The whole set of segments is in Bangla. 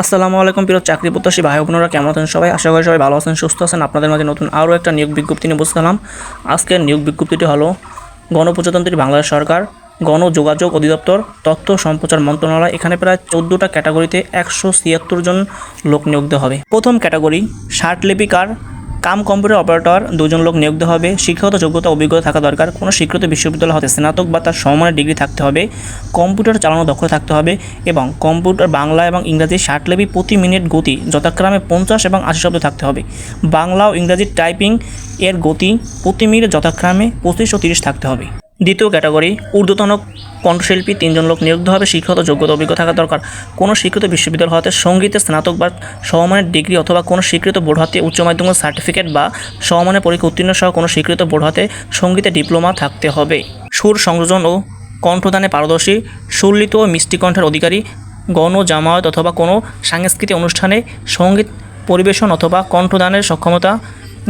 আসসালামু আলাইকুম প্রিয় চাকরি প্রত্যাশী ভাই বোনেরা, কেমন আছেন সবাই? আশা করি সবাই ভালো আছেন, সুস্থ আছেন। আপনাদের মাঝে নতুন আরও একটা নিয়োগ বিজ্ঞপ্তি নিয়ে বসলাম আজকের নিয়োগ বিজ্ঞপ্তিটি হলো গণপ্রজাতন্ত্রী বাংলাদেশ সরকার গণযোগাযোগ অধিদপ্তর তথ্য সম্প্রচার মন্ত্রণালয়। এখানে প্রায় চোদ্দোটা ক্যাটাগরিতে একশো ছিয়াত্তর জন লোক নিয়োগ হবে। প্রথম ক্যাটাগরি শার্টলিপিকার লিপিকার কাম কম্পিউটার অপারেটর দুজন লোক নিয়োগ হবে। শিক্ষাগত যোগ্যতা অভিজ্ঞতা থাকা দরকার। কোনো স্বীকৃত বিশ্ববিদ্যালয় হতে স্নাতক বা তার সমমানের ডিগ্রি থাকতে হবে। কম্পিউটার চালানো দক্ষ থাকতে হবে এবং কম্পিউটার বাংলা এবং ইংরাজি ষাট লেবি প্রতি মিনিট গতি যথাক্রমে পঞ্চাশ এবং আশি শব্দ থাকতে হবে। বাংলা ও ইংরাজির টাইপিং এর গতি প্রতি মিনিট যথাক্রমে পঁচিশ ও তিরিশ থাকতে হবে। দ্বিতীয় ক্যাটাগরি, ঊর্ধ্বতন কণ্ঠশিল্পী তিনজন লোক নিয়োগ হবে শিক্ষাগত যোগ্যতা অভিজ্ঞতা থাকা দরকার। কোনো স্বীকৃত বিশ্ববিদ্যালয় হতে সঙ্গীতে স্নাতক বা সমমানের ডিগ্রি অথবা কোনো স্বীকৃত বোর্ড হাতে উচ্চ মাধ্যমিক সার্টিফিকেট বা সমমানের পরীক্ষা উত্তীর্ণ সহ কোনো স্বীকৃত বোর্ড হাতে সঙ্গীতে ডিপ্লোমা থাকতে হবে। সুর সংযোজন ও কণ্ঠদানে পারদর্শী সুললিত ও মিষ্টি কণ্ঠের অধিকারী, গণ, জামায়াত অথবা কোনো সাংস্কৃতিক অনুষ্ঠানে সংগীত পরিবেশন অথবা কণ্ঠদানের সক্ষমতা,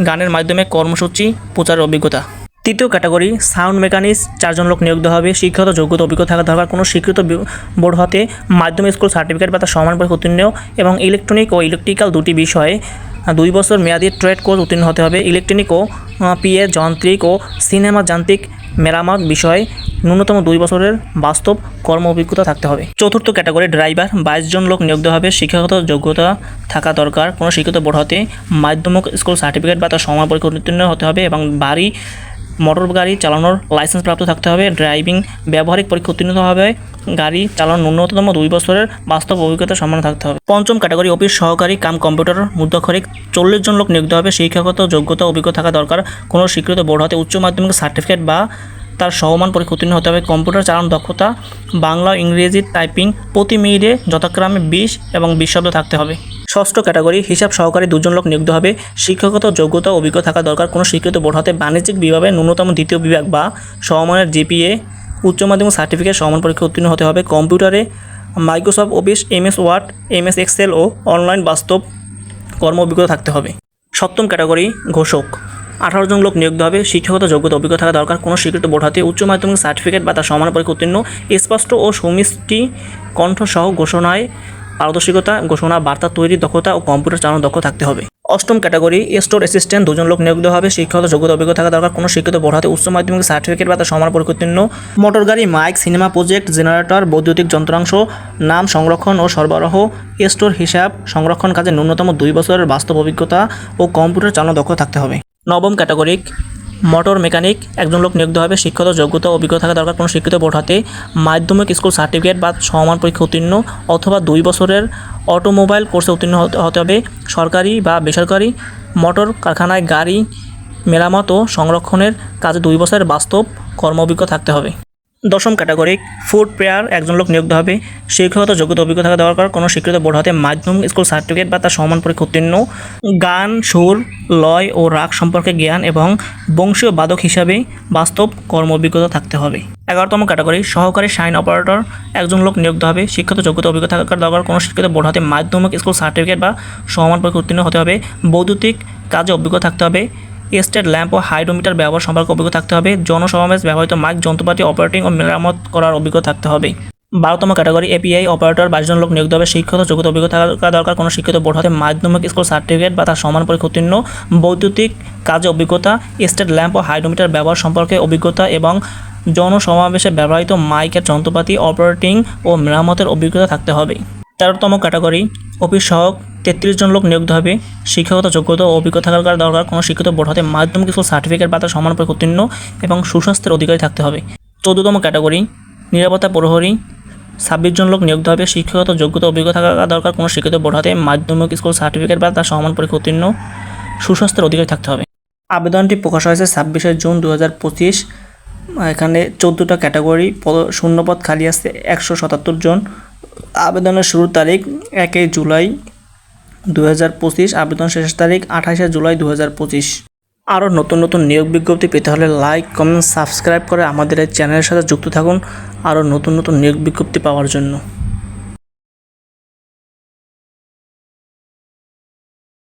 গানের মাধ্যমে কর্মসূচি, প্রচারের অভিজ্ঞতা। তৃতীয় ক্যাটাগরি, সাউন্ড মেকানিক্স চারজন লোক নিয়োগ হবে। শিক্ষাগত যোগ্যতা, অভিজ্ঞতা থাকা দরকার। কোনো স্বীকৃত বোর্ড হতে মাধ্যমিক স্কুল সার্টিফিকেট বা তার সমান পরীক্ষা উত্তীর্ণ এবং ইলেকট্রনিক ও ইলেকট্রিক্যাল দুটি বিষয়ে দুই বছর মেয়াদী ট্রেড কোর্স উত্তীর্ণ হতে হবে। ইলেকট্রনিক ও পিএ, যান্ত্রিক ও সিনেমা যান্ত্রিক মেরামত বিষয়ে ন্যূনতম দুই বছরের বাস্তব কর্ম অভিজ্ঞতা থাকতে হবে। চতুর্থ ক্যাটাগরি, ড্রাইভার, বাইশ জন লোক নিয়োগ হবে। শিক্ষাগত যোগ্যতা থাকা দরকার। কোনো শিক্ষিত বোর্ড হতে মাধ্যমিক স্কুল সার্টিফিকেট বা তার সমান পরীক্ষা উত্তীর্ণ হতে হবে এবং বাড়ি মোটর গাড়ি চালানোর লাইসেন্স প্রাপ্ত থাকতে হবে, ড্রাইভিং ব্যবহারিক পরীক্ষা উত্তীর্ণ হবে, গাড়ি চালানোর ন্যূনতম দুই বছরের বাস্তব অভিজ্ঞতা সম্মান থাকতে হবে। পঞ্চম ক্যাটাগরি অফিস সহকারী কাম কম্পিউটার মুদ্রাক্ষরিক, চল্লিশ জন লোক নিয়োগ হবে, শিক্ষাগত যোগ্যতা, অভিজ্ঞতা থাকা দরকার। কোনো স্বীকৃত বোর্ড হতে উচ্চ মাধ্যমিক সার্টিফিকেট বা তার সহমান পরীক্ষা উত্তীর্ণ হতে হবে। কম্পিউটার চালানোর দক্ষতা, বাংলা, ইংরেজি, টাইপিং প্রতি মিনিটে যথাক্রমে বিশ এবং বিশ শব্দ থাকতে হবে। ষষ্ঠ ক্যাটাগরি, হিসাব সহকারী দুজন লোক নিয়োগ হবে। শিক্ষাগত যোগ্যতা অভিজ্ঞতা থাকা দরকার। কোনো স্বীকৃত বোর্ড হতে বাণিজ্যিক বিভাগে ন্যূনতম দ্বিতীয় বিভাগ বা সমমানের জিপিএ, উচ্চ মাধ্যমিক সার্টিফিকেট সমান পরীক্ষা উত্তীর্ণ হতে হবে। কম্পিউটারে Microsoft, office, MS, word, MS, excel ও অনলাইন বাস্তব কর্ম অভিজ্ঞতা থাকতে হবে। সপ্তম ক্যাটাগরি, ঘোষক। আঠারো জন লোক নিয়োগ হবে। শিক্ষাগত যোগ্যতা অভিজ্ঞতা থাকা দরকার। কোনো স্বীকৃত বোর্ড হাতে উচ্চ মাধ্যমিক সার্টিফিকেট বা তার সমান পরীক্ষা উত্তীর্ণ। স্পষ্ট ও সুমিষ্টি কণ্ঠসহ ঘোষণায় পারদর্শিকতা, ঘোষণা, বার্তা তৈরির দক্ষতা ও কম্পিউটার চালানোর দক্ষ থাকতে হবে। অষ্টম ক্যাটাগরি, স্টোর অ্যাসিস্ট্যান্ট, দুজন লোক নিয়োগ দেওয়া হবে। শিক্ষাগত যোগ্যতা, অভিজ্ঞতা থাকা দরকার। কোনো শিক্ষিত বোর্ড হাতে উচ্চ মাধ্যমিক সার্টিফিকেট বা তার সমান পরীক্ষা উত্তীর্ণ মোটর গাড়ি, মাইক, সিনেমা প্রজেক্ট, জেনারেটর, বৈদ্যুতিক যন্ত্রাংশ, নাম সংরক্ষণ ও সরবরাহ, স্টোর হিসাব, সংরক্ষণ কাজে ন্যূনতম দুই বছরের বাস্তব অভিজ্ঞতা ও কম্পিউটার চালানো দক্ষ থাকতে হবে। নবম ক্যাটাগরিক মোটর মেকানিক, একজন লোক নিয়োগ হবে শিক্ষাগত যোগ্যতা অভিজ্ঞতা থাকা দরকার। কোনো শিক্ষিত বোর্ড হাতে মাধ্যমিক স্কুল সার্টিফিকেট বা সমান পরীক্ষা উত্তীর্ণ অথবা দুই বছরের অটোমোবাইল কোর্সে উত্তীর্ণ হতে- হতে হবে। সরকারি বা বেসরকারি মোটর কারখানায় গাড়ি মেরামত ও সংরক্ষণের কাজে দুই বছরের বাস্তব কর্ম অভিজ্ঞতা থাকতে হবে। দশম ক্যাটাগরি ফুড প্রেয়ার একজন লোক নিয়োগ হবে। শিক্ষাগত যোগ্যতা অভিজ্ঞতা থাকা দরকার। কোনো স্বীকৃত বোর্ড হতে মাধ্যমিক স্কুল সার্টিফিকেট বা তার সমান পরীক্ষা উত্তীর্ণ। গান, সুর, লয় ও রাগ সম্পর্কে জ্ঞান এবং বংশীয় বাদক হিসাবে বাস্তব কর্ম অভিজ্ঞতা থাকতে হবে। এগারোতম ক্যাটাগরি, সহকারী সাইন অপারেটর, একজন লোক নিয়োগ হবে। শিক্ষাগত যোগ্যতা অভিজ্ঞতা থাকার দরকার। কোনো শিক্ষিত বোর্ড হতে মাধ্যমিক স্কুল সার্টিফিকেট বা সমান পরীক্ষা উত্তীর্ণ হতে হবে। বৈদ্যুতিক কাজে অভিজ্ঞতা থাকতে হবে। স্টেট ল্যাম্প ও হাইড্রোমিটার ব্যবহার সম্পর্কে অভিজ্ঞতা থাকতে হবে। জনসমাবেশ ব্যবহৃত মাইক, যন্ত্রপাতি অপারেটিং ও মেরামত করার অভিজ্ঞতা থাকতে হবে। বারোতম ক্যাটাগরি এপিআই অপারেটর, বাইশ জন লোক নিয়োগ দেওয়া হবে শিক্ষাগত যোগ্যতা অভিজ্ঞতা থাকা দরকার। কোনো শিক্ষিত বোর্ড হতে মাধ্যমিক স্কুল সার্টিফিকেট বা তার সমান পরীক্ষা উত্তীর্ণ। বৈদ্যুতিক কাজে অভিজ্ঞতা, স্টেট ল্যাম্প ও হাইড্রোমিটার ব্যবহার সম্পর্কে অভিজ্ঞতা এবং জনসমাবেশে ব্যবহৃত মাইকের যন্ত্রপাতি অপারেটিং ও মেরামতের অভিজ্ঞতা থাকতে হবে। তেরোতম ক্যাটাগরি, অফিস সহক তেত্রিশ জন লোক নিয়োগ হবে। শিক্ষাগত যোগ্যতা ও অভিজ্ঞতা থাকার দরকার। কোনো শিক্ষিত বোর্ড হতে মাধ্যমিক স্কুল সার্টিফিকেট বা তার উত্তীর্ণ এবং সুস্বাস্থ্যের অধিকারী থাকতে হবে। চৌদ্দতম ক্যাটাগরি, নিরাপত্তা প্রহরী। ছাব্বিশ জন লোক নিয়োগ হবে। শিক্ষাগত যোগ্যতা অভিজ্ঞতা থাকা দরকার। কোনো শিক্ষিত বোর্ড হতে মাধ্যমিক স্কুল সার্টিফিকেট বা তার সমান পরীক্ষা উত্তীর্ণ, সুস্বাস্থ্যের অধিকারী থাকতে হবে। আবেদনটি প্রকাশ হয়েছে ছাব্বিশে জুন দু হাজার পঁচিশ। এখানে চোদ্দোটা ক্যাটাগরি, পদ, শূন্যপদ খালি আছে, একশো সাতাত্তর জন। আবেদনের শুরুর তারিখ একই জুলাই। দু হাজার পঁচিশ আবেদন শেষ তারিখ আঠাশে জুলাই দু হাজার পঁচিশ। আরও নতুন নতুন নিয়োগ বিজ্ঞপ্তি পেতে হলে লাইক, কমেন্ট, সাবস্ক্রাইব করে আমাদের এই চ্যানেলের সাথে যুক্ত থাকুন। আরও নতুন নতুন নিয়োগ বিজ্ঞপ্তি পাওয়ার জন্য।